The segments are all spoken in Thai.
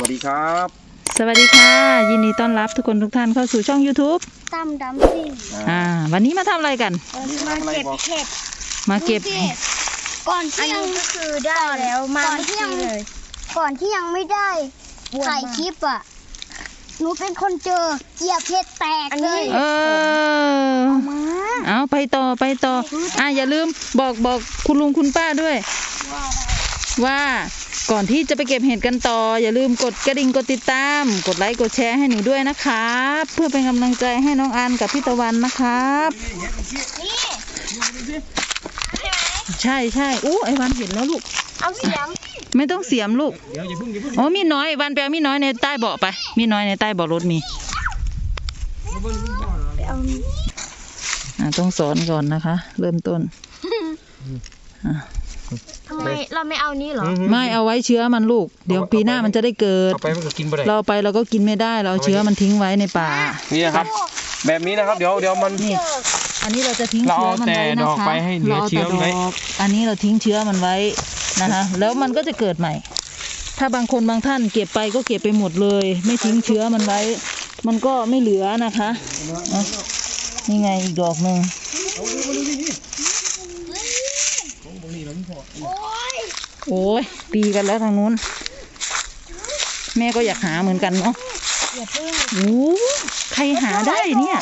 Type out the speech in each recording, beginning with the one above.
วัสดีครับ สวัสดีค่ะ ยินดีต้อนรับทุกคนทุกท่านเข้าสู่ช่อง YouTube ตั้มดำซิ่งอ่า วันนี้มาทำอะไรกันมาเก็บเห็ดมาเก็บ ดูสิก่อนที่ยังก็คือได้แล้วมาก่อนที่ยังก่อนที่ยังไม่ได้ถ่ายคลิปอะหนูเป็นคนเจอเหยียบเห็ดแตกเลยเออ มาเอาไปต่อไปต่อ อ่าอย่าลืมบอกบอกคุณลุงคุณป้าด้วย ว่า ก่อนที่จะไปเก็บเห็ดกันต่อ อย่าลืมกดกระดิ่งกดติดตาม กดไลค์กดแชร์ให้หนูด้วยนะครับ เพื่อเป็นกำลังใจให้น้องอันกับพี่ตะวันนะครับนี่ใช่ใช่อู้ไอวันเห็นแล้วลูก เอาเสียงไม่ต้องเสียมลูกเดี๋ยวอย่าเพิ่งอย่าเพิ่งโอ้มีน้อยวันแปลมีน้อยในใต้เบาะไป มีน้อยในใต้เบาะรถมีไปเอาอ่าต้องสอนก่อนนะคะ เริ่มต้น ทำไมเราไม่เอานี้เหรอ ไม่เอาไว้เชื้อมันลูก เดี๋ยวปีหน้ามันจะได้เกิด เอาไปมันก็กินไปได้ เราเอาไปเราก็กินไม่ได้ เราเอาเชื้อมันทิ้งไว้ในป่า นี่นะครับ แบบนี้นะครับ เดี๋ยวเดี๋ยวมัน นี่ อันนี้เราจะทิ้งเราเชื้อเอามันไว้แต่ดนะอกคะไปให้เหลือราาเชื้อมันไว้แต่ดอกอันนี้เราทิ้งเชื้อมันไว้นะคะ แล้วมันก็จะเกิดใหม่ ถ้าบางคนบางท่านเก็บไปก็เก็บไปหมดเลย ไม่ทิ้งเชื้อมันไว้ มันก็ไม่เหลือนะคะอะนี่ไงอีกดอกหนึ่ง โอ้ยโอ้ยตีกันแล้วทางนู้น แม่ก็อยากหาเหมือนกันเนาะอย่าเพิ่งโอ้ใครหาได้เนี่ย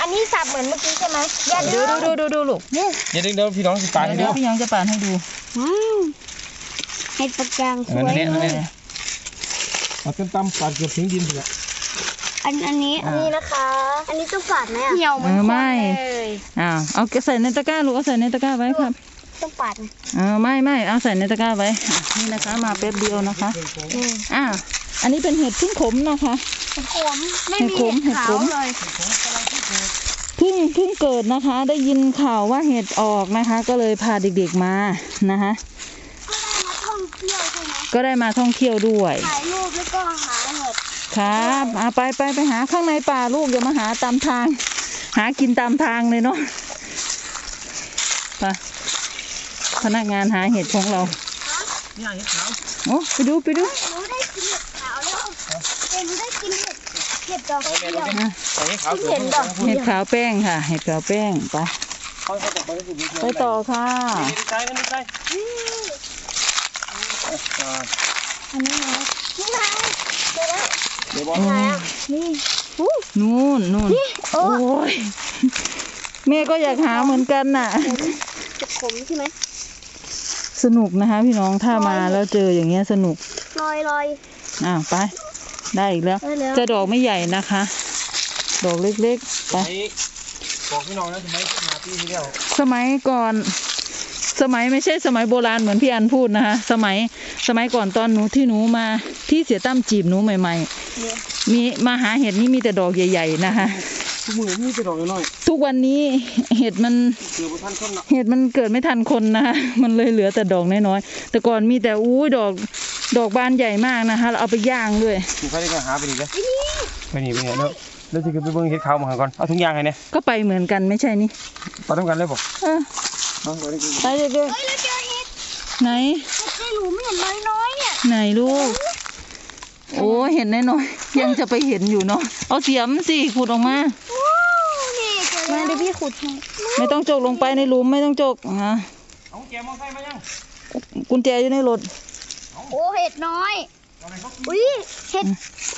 อันนี้สับเหมือนเมื่อกี้ใช่ไหมอย่าดูดื้อดูดูดูดูลูกนี่อย่าดึงเดี๋ยวพี่น้องสิตายให้เดี๋ดูยวพี่ยังจะปานให้ดูอืมเห็ดประจางสวยอันนี้เลอันยนี้เอาเต็มตำปาดเกือบถึงดินเลยอันอันนี้อันนี้นะคะ อันนี้ต้องปาดไหมอะเหี่ยวเออไม่อ้าวเอาใส่ในตะกร้าลูกเอาใส่ในตะกร้าไว้ครับ ต้องปาดไหมเออไม่ไม่เอาใส่ในตะกร้าไว้อะนี่นะคะ มาแป๊บเดียวนะคะนี่อ้าวอันนี้เป็นเห็ดพึ่งขมนะคะ เห็ดขมไม่มีเห็ดขมเห็ดขาวเห็ดขมเลยเพิ่งเพิ่งเกิดนะคะ ได้ยินข่าวว่าเห็ดออกนะคะ ก็เลยพาเด็กๆมานะคะ ก็ได้มาท่องเที่ยวใช่ไหมก็ได้มาท่องเที่ยวด้วย ถ่ายรูปแล้วก็หาเห็ดครับอะไปไปไปหาข้างในป่าลูกอย่ามาหาตามทาง หากินตามทางเลยเนาะไป พนักงานหาเห็ดของเรานี่เห็ดขาวโอ้ไปดูไปดูหนูได้กินเห็ดขาวแล้วเอ็มได้กินเห็ดเห็ดดอกเดียวอะใส่เห็ดขาวเห็นดอกเห็ดขาวแป้งค่ะ เห็ดขาวแป้งไปเขาเขาจะไปให้ดูไปต่อค่ะดีใจมันดีใจอันนี้นะนี่ไงเจอแล้วเดี๋ยวบอกไหนอะนี่อู้นู่นนู่นโอ้โอ้ยแม่ก็อยากหาเหมือนกันน่ะเห็ดขมใช่ไหม สนุกนะคะพี่น้องถ้ามาแล้วเจออย่างเงี้ยสนุกลอยลอยอ้าวไป ได้อีกแล้วได้แล้วจะดอกไม่ใหญ่นะคะ ดอกเล็กๆไปไปบอกพี่น้องนะทำไมมาปีที่แล้วสมัยก่อน สมัยไม่ใช่สมัยโบราณเหมือนพี่อันพูดนะคะ สมัยสมัยก่อนตอนหนูที่หนูมาที่เสียตั้มจีบหนูใหม่เนี่ยๆมีมาหาเห็ดนี่มีแต่ดอกใหญ่ ๆ นะคะ ทุกมือนี่จะดอกน้อยทุกวันนี้เห็ดมันเกือบพันต้นละเห็ดมันเกิดไม่ทันคนนะคะมันเลยเหลือแต่ดอกน้อยๆแต่ก่อนมีแต่อู้ยดอกดอกบานใหญ่มากนะคะเราเอาไปย่างด้วยคุณใครได้ก็หาไปดีเลยไปนี่ไปนี่แล้วแล้วจะไปเบิ่งเห็ดขาวมาก่อนเอาทุกอย่างให้เนี่ยก็ไปเหมือนกันไม่ใช่นี่ไปทำกันเลยบอกเออเอาไปได้กินไปเด็กเฮ้ยเราเจอเห็ดๆไหนเห็ดในหลุมเห็นน้อยน้อยๆเนี่ยไหนลูก โอ้เห็นแน่นอนยังจะไปเห็นอยู่เนาะเอาเสียมสิขุดออกมาโอ้นี่เจอแล้วมาเดี๋ยวพี่ขุดให้ไม่ต้องจกลงไปในหลุมไม่ต้องจกฮะเอาแกมอไซค์มายังกุญแจอยู่ในรถโอ้เห็ดน้อยเอาอะไรเขาอุ้ยเห็ด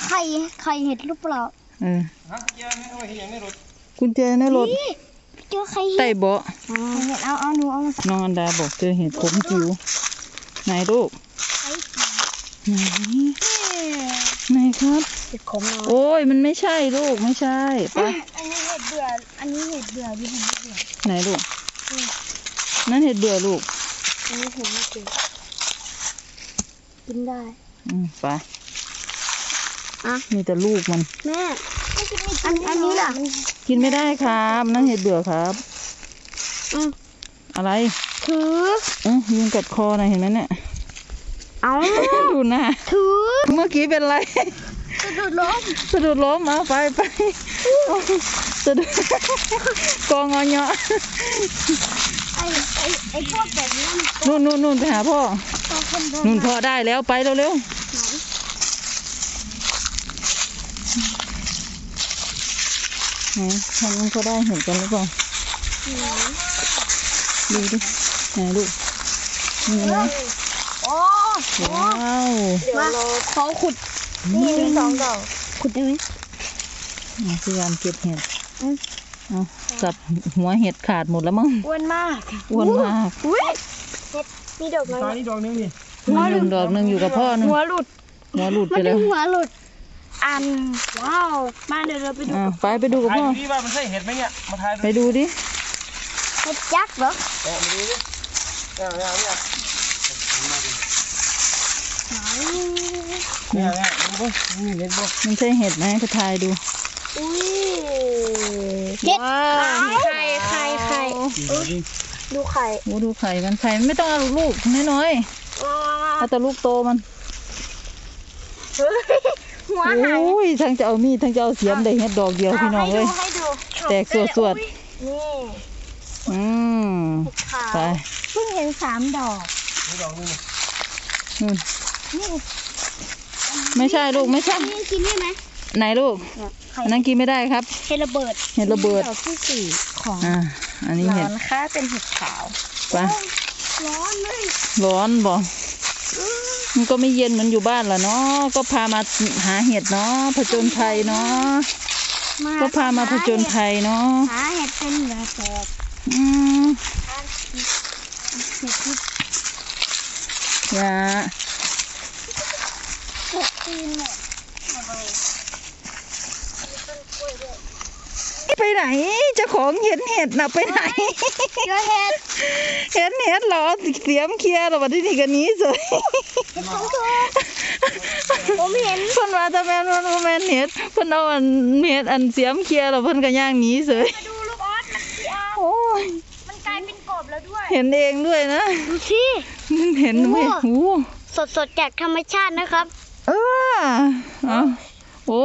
ไข่ไข่เห็ดหรือเปล่าเออฮะแกไม่เอาไปเห็นอย่างในรถกุญแจในรถนี่เจอไข่เห็ใต้ดเบาะไข่เห็ดเอาเอาหนูเอามาน้องอันดาบอกเจอเห็ดขมจิ๋วไหนลูกใส่ ไหนไหนครับเห็ดขมเนาะโอ้ยมันไม่ใช่ลูกไม่ใช่ไปอันนี้เห็ดเบื่อ อันนี้เห็ดเบื่อดิเห็ดเบื่อไหนลูกนั่นเห็ดเบื่อลูกอันนี้เห็ดไม่เจอกินได้ อืมไปอะมีแต่ลูกมันแม่อันอันนี้ล่ะ กินไม่ได้ครับ นั่นเห็ดเบื่อครับอืมอะไรถือเอ้ยยุงกัดคอนะเห็นไหมเนี่ย เอาดูหน้าถือเมื่อกี้เป็นไร สะดุดล้มสะดุดล้มเอาไปไปสะดุดกองอเนาะไอไอไอพวกแบบนู่นนู่นนู่นไปหาพ่อนู่นพ่อได้แล้วไปเร็วเร็วไหนทำมันก็ได้เห็นกันหรือเปล่าดูดิไหนดูนี่นะ โอ้ว้าวมาขอขุดนี่มีสองดอกขุดได้ไหมอะพยายามเก็บเห็ดอืมเอากัดหัวเห็ดขาดหมดแล้วมั้งอ้วนมากอ้วนมากอุ้ยเห็ดมีดอกไหมตานี่ดอกนึงนี่มันหนึ่งดอกหนึ่งอยู่กับพ่อหนึ่งหัวหลุดหัวหลุดมัไปนแล้เป็วนหัวหลุดอันว้าวมาเดี๋ยวเราไปดูอะไปไปดูกับถ่ายพ่อดูดิว่ามันใช่เห็ดไหมเนี่ยมาถ่ายดูไปดูดิเห็ดยักษ์เหรอเออมาดูดิเนี่ยเนี่ยเนี่ย เนี่ยเนี่ยดูดินี่เห็ดบ่มันใช่เห็ดไหมไปทายดูอุ้ยเห็ดไข่ไข่ไข่ดูดิดูไข่โอ้ดูไข่มันไข่มันไม่ต้องเอาลูกน้อยๆเอาแต่ลูกโตมันเฮ้ยหัวหายโอ้ยทั้งจะเอามีดทั้งจะเอาเสียมได้เห็ดดอกเดียวพี่น้องเลยให้ดูแตกสวดนี่อืมขาวไปเพิ่งเห็นสามดอกนี่ดอกนึงนี่นู่นนี่ ไม่ใช่ลูกไม่ใช่ นี่กินได้ไหมไหนลูกไข่อันนั้นกินไม่ได้ครับ เห็ดระเบิด เห็ดระเบิดดอกที่สี่ของอ่าอันนี้เห็ดร้านค้าเป็นเห็ดขาวไปร้อนเลยร้อนบ่มันก็ไม่เย็นเหมือนอยู่บ้านล่ะเนาะก็พามาหาเห็ดเนาะผจญภัยเนาะก็พามาผจญภัยเนาะหาเห็ดเป็นเหลือแสบอืมเห็ดที่อย่า เห็ดตีนเนี่ยเอาไปไปไหนเจ้าของเห็นเห็ดน่ะไปไหนเจอเห็ดเห็นเห็ดเหรอเสียมเคลียร์เหรอวันที่นี่กันนี้เสยเห็ดของเธอผมเห็นเพิ่นว่าถ้าแม่นมันบ่แม่นเห็ดเพิ่นเอาอันเห็ดอันเสียมเคลียร์แล้วเพิ่นก็ย่างหนีเสยมาดูลูกออสมันสีอาโอ้ยมันกลายเป็นกบแล้วด้วย เห็นเองด้วยนะดูสิเห็นไหมโอ้โอ้สดสดๆจากธรรมชาตินะครับ เออเอาโอ้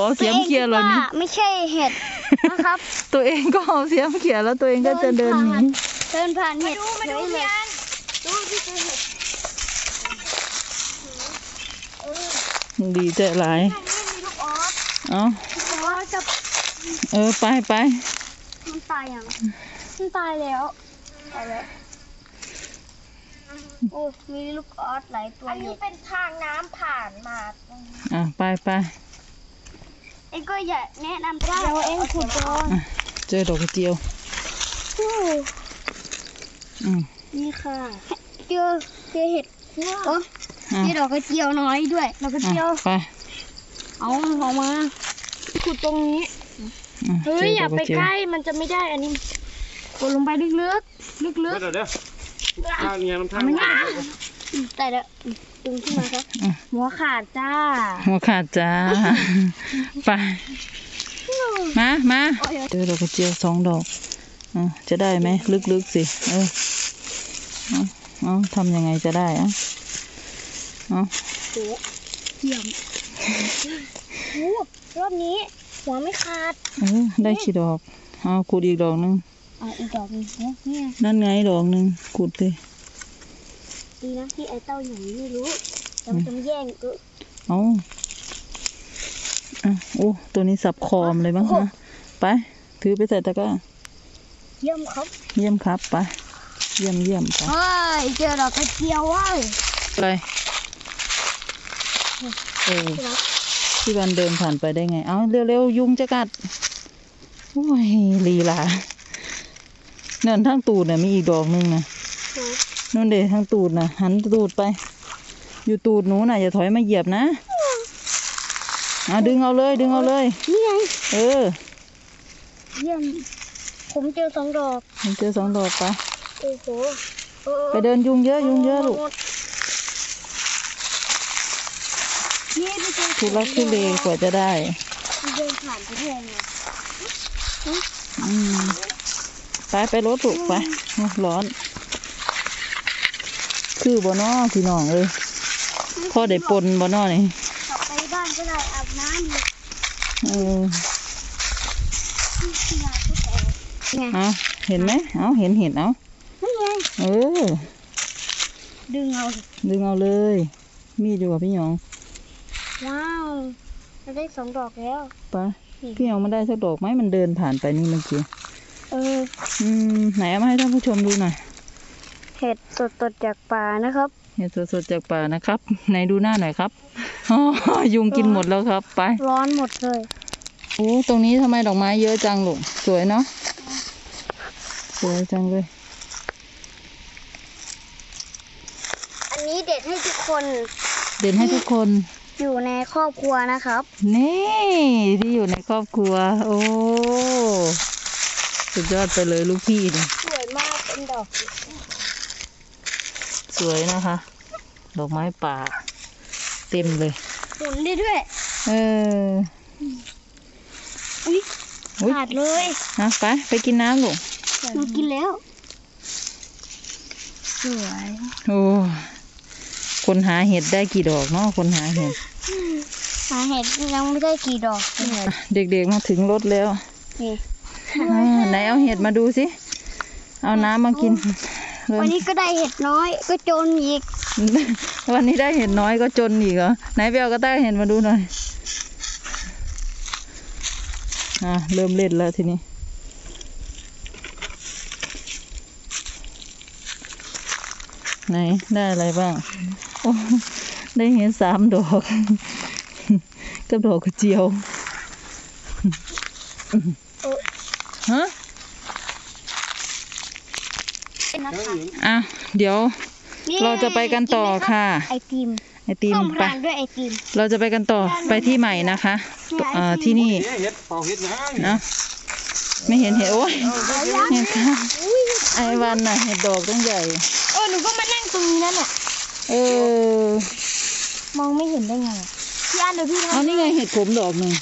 เอาเสียมเคลียร์เหรอตัวงนี่คิดว่าไม่ใช่เห็ดนะครับ ตัวเองก็เอาเสียมเคลียร์แล้วตัวเองก็จะเดินหนีเดินผ่านเห็ดมาดูพี่อันดูพี่เจอเห็ดดีใจหลายไม่มีลูกออสเอาลูกออสจะเออไปไปมันตายยังมันตายแล้วตายแล้ว โอ้มีลูกออสหลายตัวอันอนี้ยู่เป็นทางน้ำผ่านมาอะไปไปเอ็งก็อย่าแนะนำได้เราเอ็งขุดก่อนอะเจอดอกกระเจียวโอ้อืมนี่ค่ะ เจอเจอเห็ดโอ้อะมีดอกกระเจียวน้อยด้วยดอกกระอะเจียว ไปเอาออกมาขุดตรงนี้อะเฮ้เจยออดย่าอกกไประเจียวใกล้มันจะไม่ได้อันนี้กดลงไปลึกๆลึกเดี๋ยวเดี๋ยว ทางเนี่ยมันทางๆแต่ละดึงขึ้นมาครับ หัวขาดจ้า หัวขาดจ้า ไป มามาเจอดอกกระเจียวสองดอกอะจะได้ไหมลึกๆสิ เออเอาเอาทำยังไงจะได้อะเอาเยี่ยมโอ้รอบนี้ หัวไม่ขาด เออ ได้กี่ดอก เอาขุดอีกดอกหนึง อะอีกดอกหนึงเนี่ยเนี่ยนั่นไงดอกหนึงขุดเลยดีนะที่ไอ้เต้าหนูไม่รู้แต่มันจะมาแย่งเออเอาอะโอ้ตัวนี้สับคอมเลยบ้างฮะไป ถือไปใส่ตะกร้าเยี่ยมครับเยี่ยมครับไปเยี่ยมเยี่ยมไปเฮ้ยเจอดอกกระเจียวเว้ยอะไรเออพี่วันเดินผ่านไปได้ไง เอาเร็วๆยุงจะกัดโอ้ยลีลาเนินทั้งตูดน่ะมีอีกดอกหนึงนะนู่นเดทั้งตูดน่ะหันตูดไป อยู่ตูดหนูน่ะอย่าถอยมาเหยียบนะอะดึงเอาเลย ดึงเอาเลยนี่ไงเออเยี่ยมผมเจอสองดอกมันเจอสองดอกไปโอ้โหเออไปเดินยุงเยอะยุงเยอะลูกนี่ไปเจอทุลักทุเลกว่าจะได้เดินผ่านไปเรื่อยเลยอืม ไปไปรถถูกไปโอ้ร้อน คือบ่นอพี่น้องเอ้ยพ่อได้ปนบ่นอนี่กลับไปบ้านก็ได้อาบน้ำอยู่เออที่ที่ยาก็แตกไงเอาเห็นไหมเอาเห็นเห็นเอานี่ไงเออ ดึงเอาดิดึงเอาเลย มีดอยู่กับพี่หยอง ว้าวเราได้สองดอกแล้วไปพี่เอามาได้สักดอกไหมมันเดินผ่านไปนี่เมื่อกี้ เออ อืม ไหนเอามาให้ท่านผู้ชมดูหน่อย เห็ดสดๆจากป่านะครับ เห็ดสดๆจากป่านะครับ ไหนดูหน้าหน่อยครับอ๋อยุงกินหมดแล้วครับ ไป ร้อนหมดเลย โอ้ ตรงนี้ทำไมดอกไม้เยอะจังลูก สวยเนาะ สวยจังเลย อันนี้เด็ดให้ทุกคนเด่นให้ทุกคน อยู่ในครอบครัวนะครับ นี่ ที่อยู่ในครอบครัว โอ้ สุดยอดไปเลยลูกพี่นี่สวยมากเป็นดอก สวยนะคะ ดอกไม้ป่า เต็มเลยหมุนได้ด้วย เออ อุ้ยอุ๊ยขาดเลยนะไปไปกินน้ำลูกหนูกินแล้ว สวยโอ้คนหาเห็ดได้กี่ดอกเนาะคนหาเห็ด หาเห็ดยังไม่ได้กี่ดอกเลยเด็กๆมาถึงรถแล้วนี่ อ่าไหนเอาเห็ดมาดูสิ เอาน้ำมากินเริ่มวันนี้ก็ได้เห็ดน้อยก็จนอีก วันนี้ได้เห็ดน้อยก็จนอีกเหรอ ไหนไปเอากระต่ายเห็ดมาดูหน่อย อะเริ่มเล่นแล้วทีนี้ไหนได้อะไรบ้าง โอ้ได้เห็ดสามดอกกับดอกกระเจียว ฮะนะคะอะเดี๋ยวเราจะไปกันต่อค่ะ ไอติมไอติมต้องไปทานด้วยไอติมเราจะไปกันต่อไปที่ใหม่นะคะเอ่อที่นี่เฮ็ดเป่าเฮ็ดยังนะไม่เห็นเห็ดโอ้ยเห็ดค่ะไอวันน่ะเห็ดดอกตั้งใหญ่เออหนูก็มานั่งตรงนี้นั่นแหละเออมองไม่เห็นได้ไงอะพี่อันเดี๋ยวพี่เอานี่ไงเห็ดผมดอกหนึ่ง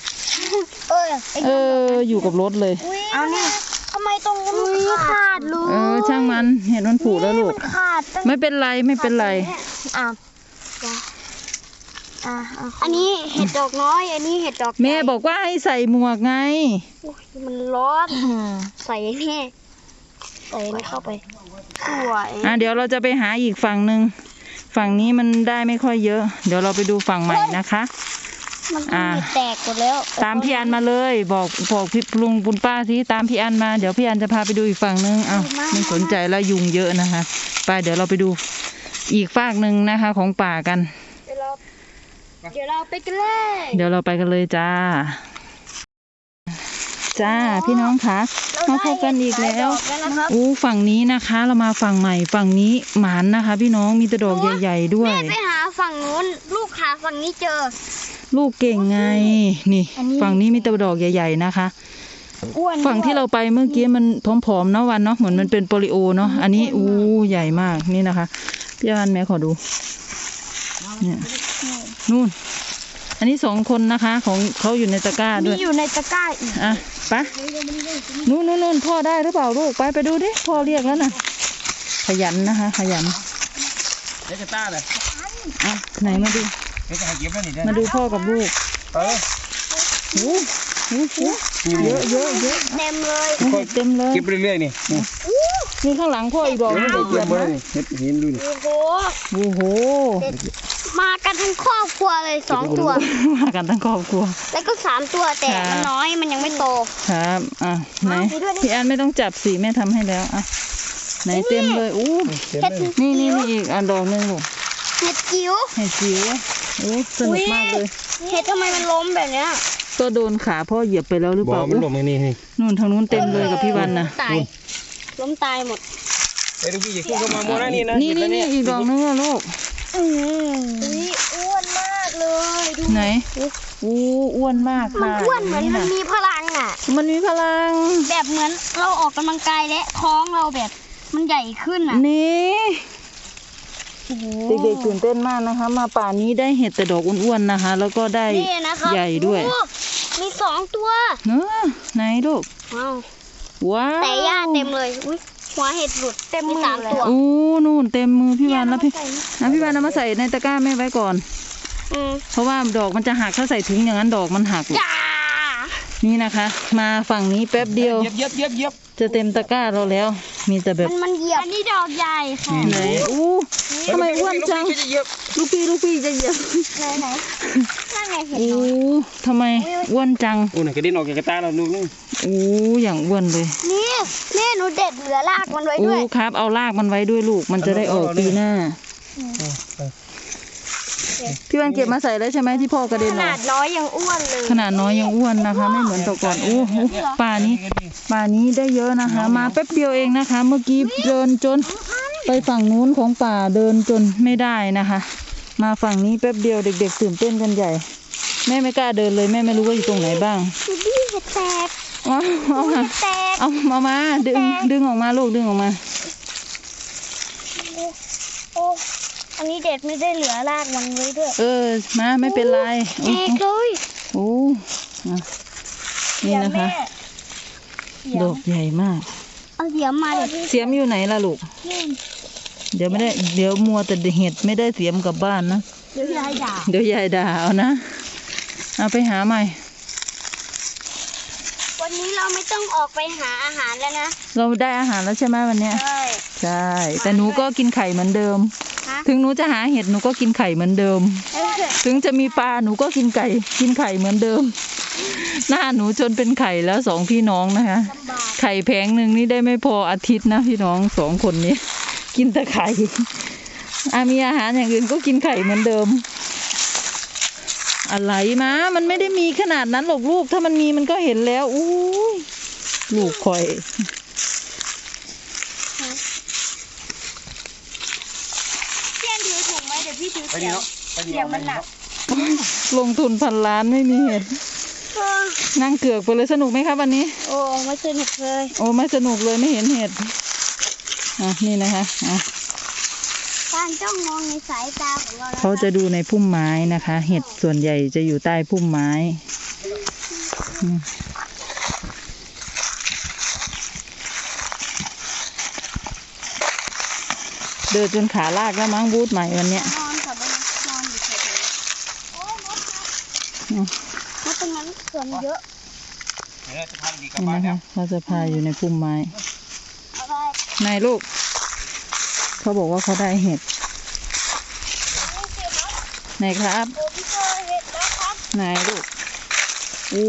เออไอเอออยู่กับรถเลย เอาเนี่ยทำไมตรงนี้มันขาดลูกเออช่างมันเห็ดมันผุแล้วลูก มันขาดตั้งไม่เป็นไรไม่เป็นไร อะอะอันนี้เห็ดดอกน้อย อันนี้เห็ดดอกแม่บอกว่าให้ใส่หมวกไง โอ้ยมันร้อนใส่แน่ใส่นี่เข้าไปสวยอะเดี๋ยวเราจะไปหาอีกฝั่งหนึ่งฝั่งนี้มันได้ไม่ค่อยเยอะ เดี๋ยวเราไปดูฝั่งใหม่นะคะ มันอ่ามีแตกหมดแล้วตามพี่อันมาเลย บอกบอกพี่ลุงปุณป้าสิตามพี่อันมาเดี๋ยวพี่อันจะพาไปดูอีกฝั่งนึงเอ้าไม่สนใจแล้วยุงเยอะนะคะ ไปเดี๋ยวเราไปดูอีกฝากหนึ่งนะคะ ของป่ากัน เดี๋ยวเราเดี๋ยวเราไปกันเลยเดี๋ยวเราไปกันเลยจ้า จ้าพี่น้องคะมาพบกันอีกแล้วแล้วนะครับอู้ฝั่งนี้นะคะ เรามาฝั่งใหม่ฝั่งนี้หมานนะคะ พี่น้องมีแตะดอกใหญ่ ๆ ด้วย แม่ไปหาฝั่งนู้นลูกหาฝั่งนี้เจอ ลูกเก่งไง นี่อันนี้ฝั่งนี้มีแตะดอกใหญ่ ๆนะคะอ้วนฝั่งที่เราไปเมื่อกี้มันผอมๆเนาะวันเนาะเหมือนมันเป็นโปลิโอเนาะ อันนี้อู้ใหญ่มากนี่นะคะ พี่อันแม่ขอดู เนี่ยนู่น อันนี้สองคนนะคะ ของเขาอยู่ในตะกร้าด้มีวยอยู่ในตะกร้าอีก อะไปนู่นนู่นนู่นพ่อได้หรือเปล่าลูก ไปไปดูดิ พ่อเรียกแล้วนะขยันนะคะ ขยันเฮ็ดกระต้าเลยอะไหนมาดู เฮ็ดจะให้เก็บแล้วนี่เด้มาดูพ่อกับลูกเออโอ้โหเยอะเยอะเยอะเต็มเลยเห็ดเต็มเลยเก็บเรื่อยๆนี่นี่นี่ข้างหลังพ่ออีกดอกเดี๋นึยวงเก็เดี๋ยวบเก็บบ่ได้นะนี่เฮ็ดเห็นดูนี่โอ้โหโอ้โหมากันทั้งครอบครัวเลยสองตัวมากันทั้งครอบครัว แล้วก็สามตัวแต่ครับมันน้อยมันยังไม่โตครับอะไหนเอาไปด้วยดิพี่อันไม่ต้องจับสิแม่ทำให้แล้วอะไหนเต็มเลยอู้เต็มเห็ดเลยนี่นี่นี่อีกอันดอกหนึงลูกเห็ดจิ๋วเห็ดจิ๋ว โอ้สนุกมากเลยเห็ดทำไมมันล้มแบบเนี้ยก็โดนขาพ่อเหยียบไปแล้วหรือบ่เปล่ามันลงมานี่นี่นู่นทางนู้นเต็มเลยกับพี่วันนะตายล้มตายหมดไปดูพี่อย่าขึ้นเข้ามาโมนะนี่นะนี่นี่นี่อีกดอกนึงอะลูกอืมนี่อ้วนมากเลยดูไหนอู้อ้วนมากมันค่ะอ้วนเหมือนมันะมีพลังอะ มันมีพลัง แบบเหมือนเราออกกำลังกายและท้องเราแบบมันใหญ่ขึ้นอะนี่โอ้โห เด็กๆตื่นเต้นมากนะคะ มาป่านี้ได้เห็ดแต่ดอกอ้วนๆนะคะ แล้วก็ได้นี่นะครับใหญ่ด้วย โอ้มีสองตัวเนอะไหนลูกว้าวว้าวแต่หญ้าเต็มเลยอุ้ยหัวเห็ดหลุดเต็มมือสามตัวโอ้นู่นเต็มมือพี่วานแล้วพี่นะพี่วานเอามาใส่ในตะกร้าแม่ไว้ก่อนอืมเพราะว่าดอกมันจะหักถ้าใส่ถุงอย่างนั้นดอกมันหักลูกจ้านี่นะคะ มาฝั่งนี้แป๊บเดียวเย็บเย็บเย็บเย็บจะเต็มตะกร้าเราแล้ว มีแต่แบบมันมันเหยียบอันนี้ดอกใหญ่ค่ะไหนอู้ ทำไมอ้วนจังเย็บลูกพี่ลูกพี่จะเหยียบไหนไหนนั่นไงเห็นโอ้น้อยทำไมอ้วนจังโอ้ไหนกระเด็นออกจากกระตาเราลูกนึงโอ้อย่างอ้วนเลย นี่นี่หนูเด็ดเหลือรากมันไว้โอ้ด้วยครับ เอารากมันไว้ด้วยลูก มันจะได้ออกปีหน้า พี่วันเก็บมาใส่แล้วใช่ไหมที่พ่อกระเด็นขออนาดกน้อยยังอ้วนเลยขนาดน้อยยังอ้วนนะคะ ไม่เหมือนแตะก่อนโอ้โหป่านี้ป่านี้ได้เยอะนะคะ มาแป๊บเดียวเองนะคะ เมื่อกี้เดินจนไปฝั่งนู้นของป่าเดินจนไม่ได้นะคะ มาฝั่งนี้แป๊บเดียวเด็ก ๆ ตื่นเต้นกันใหญ่ แม่ไม่กล้าเดินเลยแม่ไม่รู้ว่าอยู่ตรงไหนบ้างดูดิเห็ดแตกเอาเอามาเห็ดแตกเอามามาดึงดึงออกมาลูกดึงออกมา โอ้ อันนี้เด็ดไม่ได้เหลือรากมันไว้ด้วย เออ มาไม่เป็นไรแตกเลยโอ้อะนี่นะคะ ดอกใหญ่มาก เอาเสียมมาเด็ดเสียมอยู่ไหนล่ะลูก เดี๋ยวไม่ได้ เดี๋ยวมัวแต่เห็ดไม่ได้เสียมกลับบ้านนะ เดี๋ยวยายด่า เดี๋ยวยายด่าเอานะ เอาไปหาใหม่ วันนี้เราไม่ต้องออกไปหาอาหารแล้วนะ เราได้อาหารแล้วใช่ไหมวันเนี้ยใช่ ใช่ แต่หนูก็กินไข่เหมือนเดิมฮะ ถึงหนูจะหาเห็ดหนูก็กินไข่เหมือนเดิมเออถึงจะมีปลาหนูก็กินไก่ กินไข่เหมือนเดิม หน้าหนูจนเป็นไข่แล้วสองพี่น้องนะคะลำบากไข่แพงหนึ่งนี่ได้ไม่พออาทิตย์นะพี่น้องสองคนนี้ กินแต่ไข่อามีอาหารอย่างอื่นก็กินไข่เหมือนเดิม อะไรมามันไม่ได้มีขนาดนั้นหรอกลูก ถ้ามันมีมันก็เห็นแล้วอู้ยลูกคอย เพี้ยนถือถุงไหมเดี๋ยวพี่ถือไปเสีดียมเนาะไปดีเสียมมันหนักลงทุนพันล้านไม่มีเห็ดเออนั่งเกือกไปเลยสนุกไหมครับวันนี้ โอ้ไม่สนุกเลย โอ้ไม่สนุกเลยไม่เห็นเห็ดอะนี่นะคะอะการจ้องมองในสายตาของเราแล้วเขาจะดูในพุ่มไม้นะคะ เห็ดส่วนใหญ่จะอยู่ใต้พุ่มไม้อืมเดินจนขาลากแล้วมั้งบูธใหม่วันเนี้ย นอนกับมันนอนอยู่เฉยๆโอ้ยมด อืมมดตรงนั้นส่วนเยอะเดี๋ยวเราจะพาดีกลับนี่บ้านนะแล้คะวเขาจะพาอยู่ในพุ่มไม้เอาไปนายลูก เขาบอกว่าเขาได้เห็ดไหนครับเดี๋ยวพี่เจอเห็ดแล้วครับไหนลูกโอ้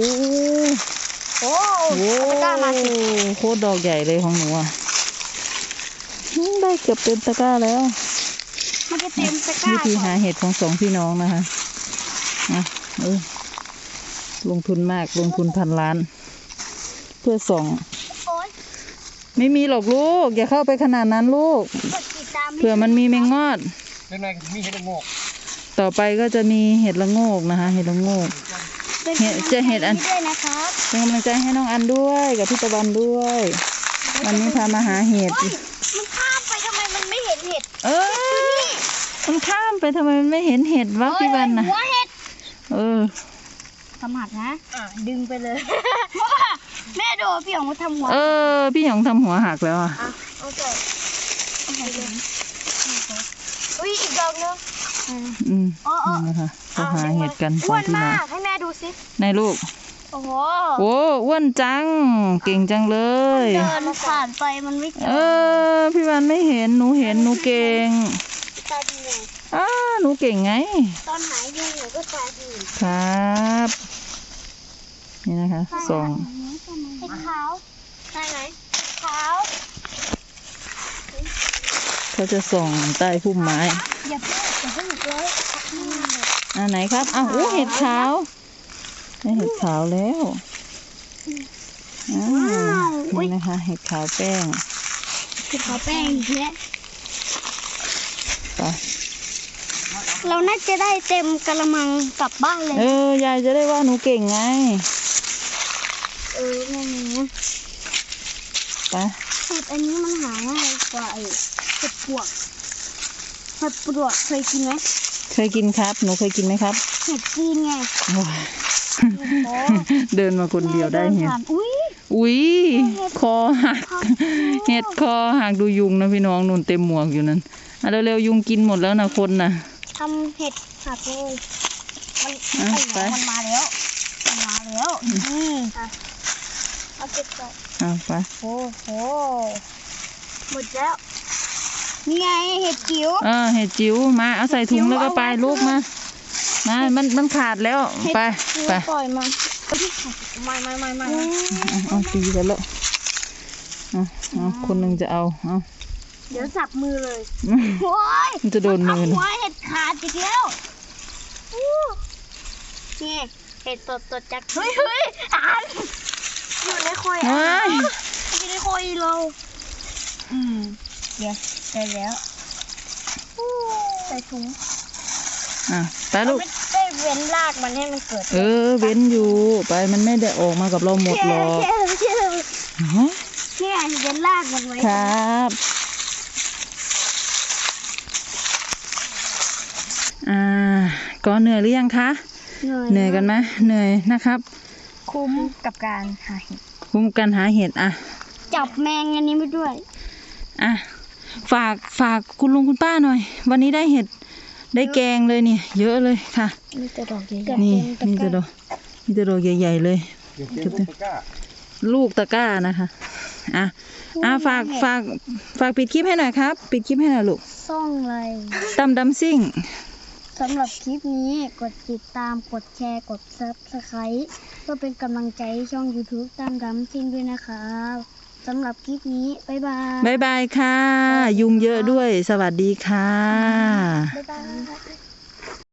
โอ้โหเอาตะกร้ามาสิโคตรดอกใหญ่เลยของหนูอะอืมได้เกือบเต็มตะกร้าแล้ว มันจะเต็มตะกร้าวิธีก่อนหาเห็ดของสองพี่น้องนะคะนะเออ ลงทุนมากลงทุนพันล้าน เพื่อส่อง โอ้ยไม่มีหรอกลูก อย่าเข้าไปขนาดนั้นลูก กดติดตามเผื่อมันมีแมงงอด เรื่องไหนมีเห็ดโงกต่อไปก็จะมีเห็ดละโงกนะคะ เห็ดละโงกเป็นเห็ดจะเห็ดอัน ด้วยนะครับเป็นกำลังใจให้น้องอันด้วยกับพี่ตะวันด้วย วันนี้พามาหาเห็ด โอ้ยมันข้ามไปทำไมมันไม่เห็นเห็ดเออมันข้ามไปทำไมมันไม่เห็นเห็ดวะพี่วันน่ะหัวเห็ดเออ สมัดนะอะดึงไปเลยแม่ดูพี่หยองมาทำหัวเออ พี่หยองทำหัวหักแล้วอะอะเอาใส่เอาใส่เลยอุ้ยอีกดอกนึงอืมอ๋ออ๋อนี่นะคะเขาหาเห็ดกันสอ้อวงนพี่น้มาองกให้แม่ดูสิในลูกโอ้โหโอ้อ้วนจัง เก่งจังเลย เดินผ่านไปมันไม่เจเออ อพี่วันไม่เห็นหนูเห็นหนูเก่งตาดีไง อ้าหนูเก่งไง ตอนไหนยืนหนูก็ตาดีครับ นี่นะคะสองเห็ดขาวไหนไหนขาวเขาจะส่องใต้พุ่มไม้ อย่าเพิ่งอย่าเพิ่งเลยอ่าไหนครับอ้าวโอ้เห็ดขาวได้เห็ดขาวแล้วอ่านี่นะคะเห็ดขาวแป้งเห็ดขาวแป้งอีกแล้ว ไป เราน่าจะได้เต็มกระมังกลับบ้านเลย เออ ยายจะได้ว่าหนูเก่งไง เออแม่เนี้ยไปเห็ดอันนี้มันหาง่ายกว่าไอ้เห็ดปวกเห็ดปลวกเคยกินไหมเคยกินครับ หนูเคยกินไหมครับ เห็ดจีนไงโอ้ยโอ้เดินมาคนเดียวได้แม่เห็ดผ่านอุ้ยอุ้ยคอหัก เห็ดคอหักดูยุงนะพี่น้องนุ่นเต็มหมวกอยู่นั่นอะเร็วๆยุงกินหมดแล้วนะคนนะ ทำเห็ดหักเลยมันอะไอ้หไปนูมันมาแล้วมันมาแล้วอืมอะเอาเก็บก่อนเอาไปโอ้โหหมดแล้วนี่ไงเห็ดจิ๋ว เออเห็ดจิ๋วมาเอาใส่ถุงแล้วก็ไปลูกมามามันมันขาดแล้วไปไปปล่อยมันไม่ไม่ไม่ไม่เอาเอาตีไปแล้วเอาเอาคนหนึ่งจะเอาเอา เดี๋ยวสับมือเลยอืมโอ้ยมันจะโดนมือเอานะ หัวเห็ดขาดอีกแล้วอู้นี่เห็ดสดสดจากเฮ้ยเฮ้ยอ่านอยู่ในคอยเฮ้ย อยู่ในคอยเราอืมเดี๋ยวได้แล้วอู้ใส่ถุงอะไปลูก ไม่ได้เว้นรากมันให้มันเกิดเออ เว้นอยู่ไปมันไม่ได้ออกมากับเราหมดหรอกแค่แค่ฮะแค่เว้นรากมันไว้ ครับอ่า ก็เหนื่อยหรือยังคะ เหนื่อยกันไหมเหนื่อยนะครับ คุ้มกับการหาเห็ด คุ้มกันหาเห็ดอะ จับแมงอันนี้ไปด้วย อะ ฝากฝากคุณลุงคุณป้าหน่อย วันนี้ได้เห็ดได้แกงเลยเนี่ย เยอะเลยค่ะมีแต่ดอกใหญ่นี่มีแต่ดอกมีแต่ดอกใหญ่ๆเลยเดี๋ยวเก็บลูกตะกร้าลูกตะกร้านะคะ อะ อะฝากฝากฝากปิดคลิปให้หน่อยครับ ปิดคลิปให้หน่อยลูก ซ่องเลยตำดำซิ่ง สำหรับคลิปนี้กดติดตามกดแชร์กดซับสไครต์เพื่อเป็นกำลังใจให้ช่อง YouTube ตามดำซิ่งด้วยนะครับสำหรับคลิปนี้ บ๊ายบายบายบายค่ะ ยุงเยอะด้วย สวัสดีค่ะ บ๊ายบาย